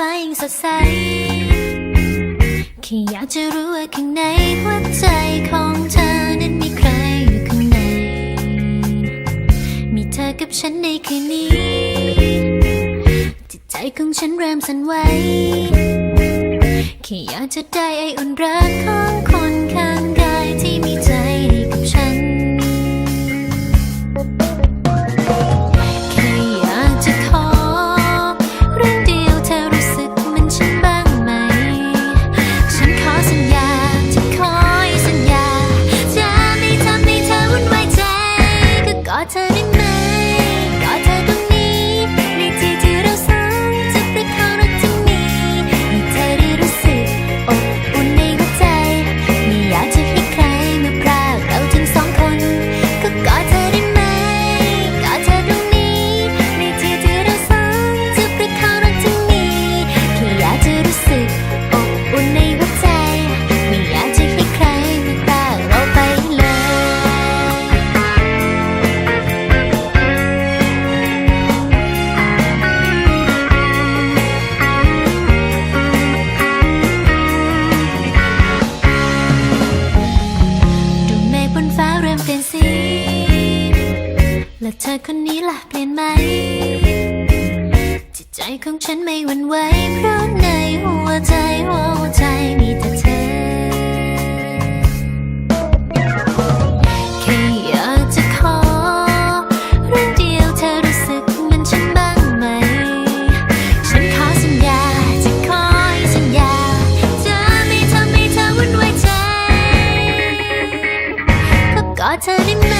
ฟยังสดใสแค่อยากจะรู้ว่าข้างในหัวใจของเธอนั้นมีใครอยู่ข้างใน มีเธอกับฉันในคืนนี้ จิตใจของฉันเริ่มสั่นไหวแค่อยากจะได้ไออุ่นรักของ ก็ก เธอคนนี้ล่ะเปลี่ยนไหม จิตใจของฉันไม่หวั่นไหวเพราะในหัวใจหัวใจมีแต่เธอ แค่อยากจะขอ เรื่องเดียวเธอรู้สึกเหมันฉันบ้างไหม ฉันขอสัญญาจะคอยสัญญา จะไม่ทำให้เธอวุ่นวายใจก็กอดเธอได้ไหม